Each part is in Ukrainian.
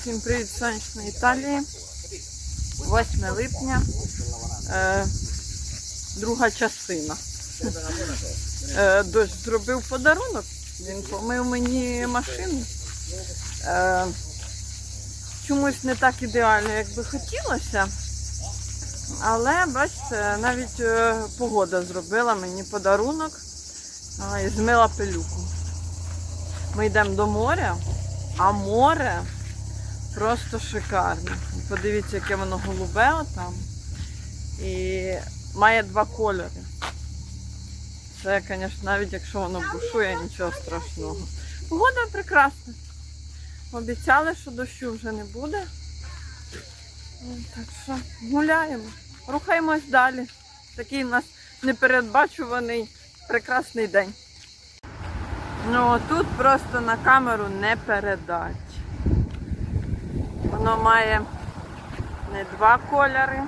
Всім привіт сонячної Італії. 8 липня. Е, друга частина. Е, дощ зробив подарунок. Він помив мені машину. Е, чомусь не так ідеально, як би хотілося. Але бачите, навіть е, погода зробила мені подарунок а, і змила пилюку. Ми йдемо до моря, а море просто шикарне. Подивіться, яке воно голубе там. І має два кольори. Це, звісно, навіть якщо воно бушує, нічого страшного. Погода прекрасна. Обіцяли, що дощу вже не буде. Ну, Так що гуляємо. Рухаємось далі. Такий у нас непередбачуваний прекрасний день. Ну тут просто на камеру не передать. Воно має не два кольори,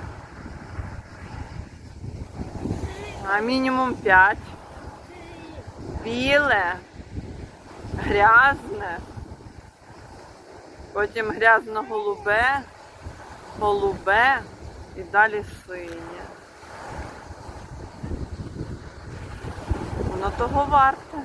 а мінімум п'ять. Біле, грязне, потім грязно-голубе, голубе і далі синє. Воно того варте.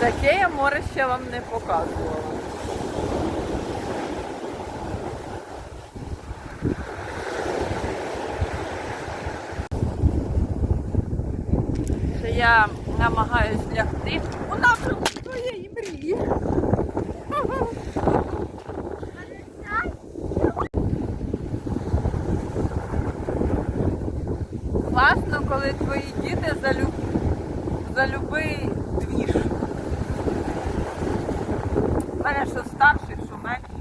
Таке я море ще вам не показувала. Це я намагаюсь лягти у напрямку своєї мрії. Класно, коли твої діти за, люб... за любий двіж. У мене що старший, що менший.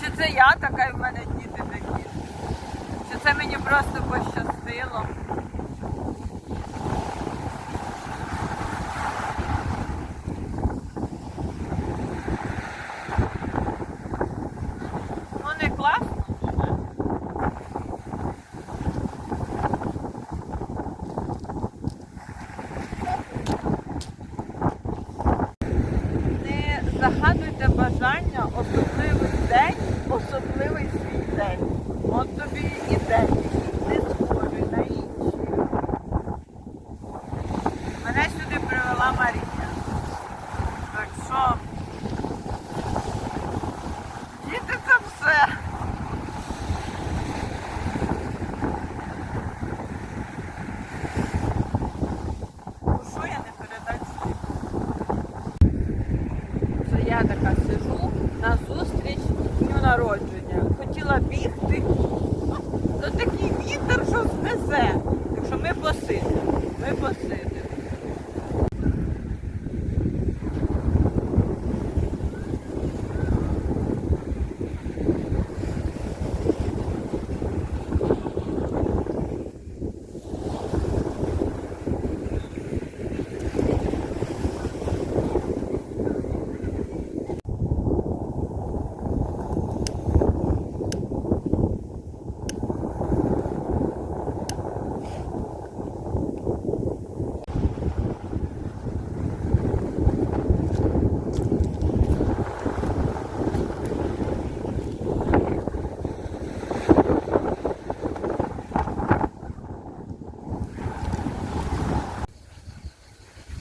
Чи це я така і в мене діти такі? Чи це мені просто пощастило? Ну не класно? Не загадуйте бажання особливий день, особливий свій день. От тобі і день, який не схожий на інші. Мене сюди привела Марія. Так що діти це все. Ну що я не передать слів? Це я така сижу на зустріч дню народження. Хотіла бігти, то такий вітер, що знесе. Так що ми посидимо. Ми посидимо.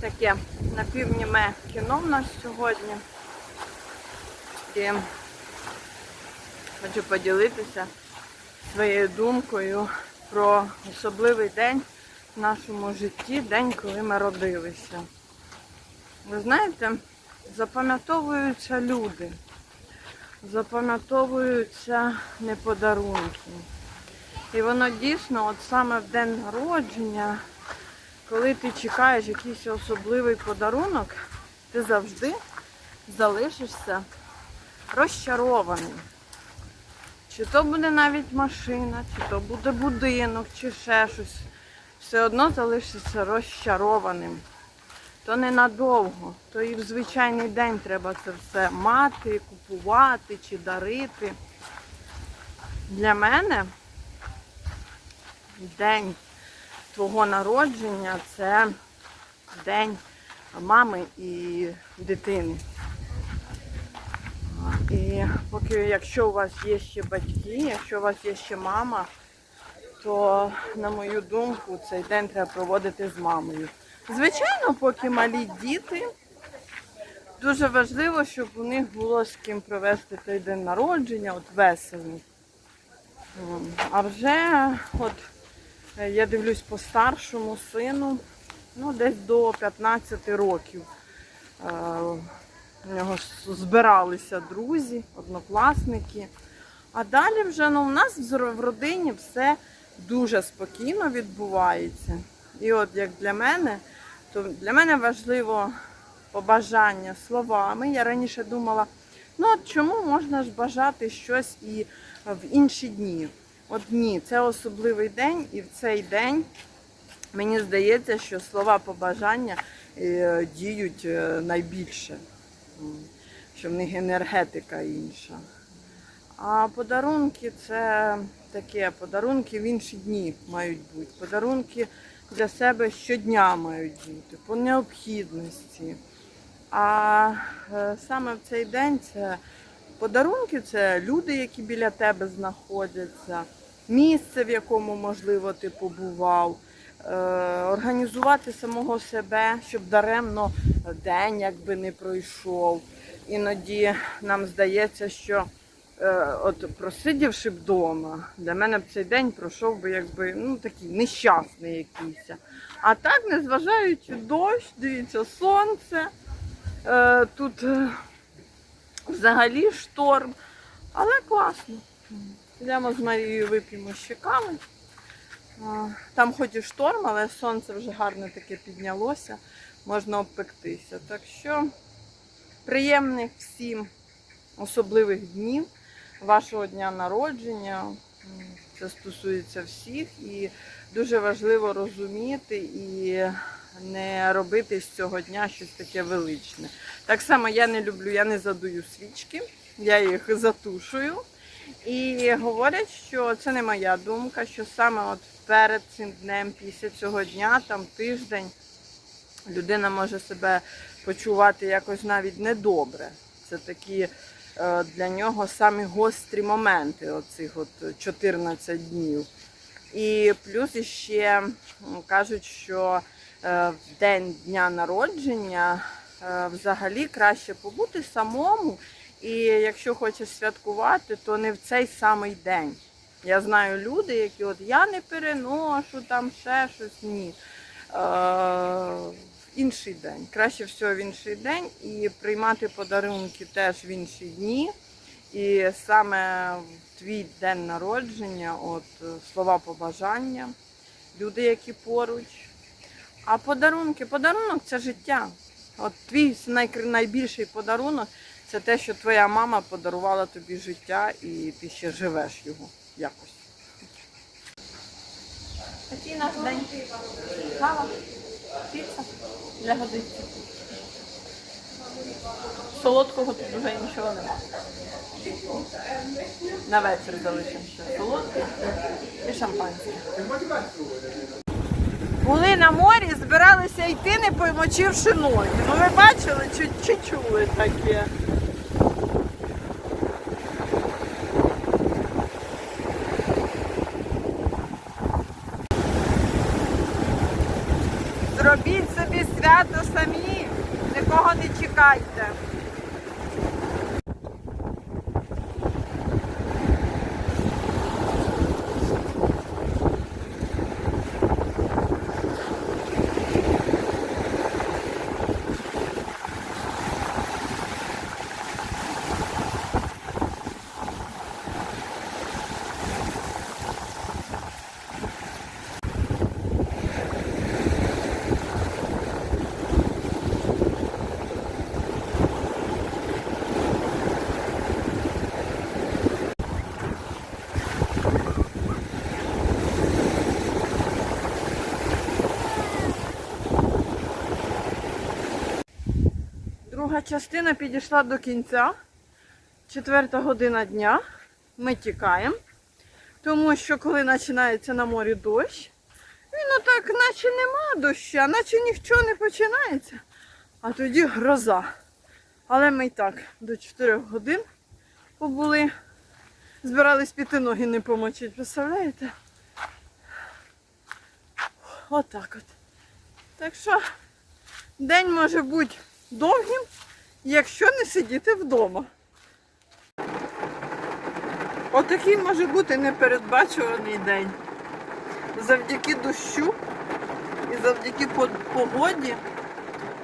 Таке напівніме кіно в нас сьогодні. І хочу поділитися своєю думкою про особливий день в нашому житті, день, коли ми родилися. Ви знаєте, запам'ятовуються люди, запам'ятовуються не подарунки. І воно дійсно, от саме в день народження, коли ти чекаєш якийсь особливий подарунок, ти завжди залишишся розчарованим. Чи то буде навіть машина, чи то буде будинок, чи ще щось. Все одно залишишся розчарованим. то ненадовго, то і в звичайний день треба це все мати, купувати чи дарити. Для мене день твого народження це день мами і дитини. І поки, якщо у вас є ще батьки, якщо у вас є ще мама, то, на мою думку, цей день треба проводити з мамою. Звичайно, поки малі діти, дуже важливо, щоб у них було з ким провести той день народження, от весело. А вже от я дивлюсь по старшому сину, ну десь до 15 років. Е, У нього збиралися друзі, однокласники. А далі вже ну, у нас в родині все дуже спокійно відбувається. І от як для мене, то для мене важливо побажання словами. Я раніше думала, ну от чому можна ж бажати щось і в інші дні? От ні, це особливий день, і в цей день мені здається, що слова побажання е, діють е, найбільше, що в них енергетика інша. А подарунки це таке, подарунки в інші дні мають бути. Подарунки для себе щодня мають бути, по необхідності. А е, саме в цей день це подарунки це люди, які біля тебе знаходяться, місце, в якому, можливо, ти побував, е, організувати самого себе, щоб даремно день якби не пройшов. Іноді нам здається, що е, от просидівши вдома, для мене б цей день пройшов би якби ну такий нещасний якийсь. А так, незважаючи дощ, дивіться, сонце. Е, тут взагалі шторм, але класно. Йдемо з Марією вип'ємо ще кави. Там хоч і шторм, але сонце вже гарно таке піднялося, можна обпектися. Так що приємних всім особливих днів вашого дня народження. Це стосується всіх і дуже важливо розуміти і не робити з цього дня щось таке величне. Так само я не люблю, я не задую свічки, я їх затушую. І говорять, що це не моя думка, що саме от перед цим днем, після цього дня, там тиждень, людина може себе почувати якось навіть недобре. Це такі е, для нього самі гострі моменти, оцих от 14 днів. І плюс іще м, кажуть, що е, в день дня народження е, взагалі краще побути самому. І якщо хочеш святкувати, то не в цей самий день. Я знаю люди, які от я не переношу там ще щось. Ні. Е, в інший день. Краще всього в інший день і приймати подарунки теж в інші дні. І саме в твій день народження, от слова побажання, люди, які поруч. А подарунки, подарунок це життя. От твій найбільший подарунок це те, що твоя мама подарувала тобі життя і ти ще живеш його якось. Такий наш день. Кава, піца для годиці. Солодкого тут вже нічого нема. На вечір залишимо ще солодке і шампанське. Були на морі, збиралися йти, не помочивши ноги. Ну ви бачили чи, чи чули таке? Зробіть собі свято самі, нікого не чекайте. Друга частина підійшла до кінця. Четверта година дня. Ми тікаємо. Тому що коли починається на морі дощ, він отак, наче нема доща, наче нічого не починається. А тоді гроза. Але ми і так до 4 годин побули. Збирались піти ноги не помочить, представляєте? Отак от. Так що день може бути довгим, якщо не сидіти вдома. Отакий може бути непередбачуваний день. Завдяки дощу і завдяки погоді,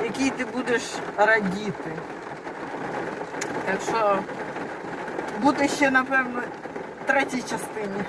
якій ти будеш радіти. Так що буде ще, напевно, третій частині.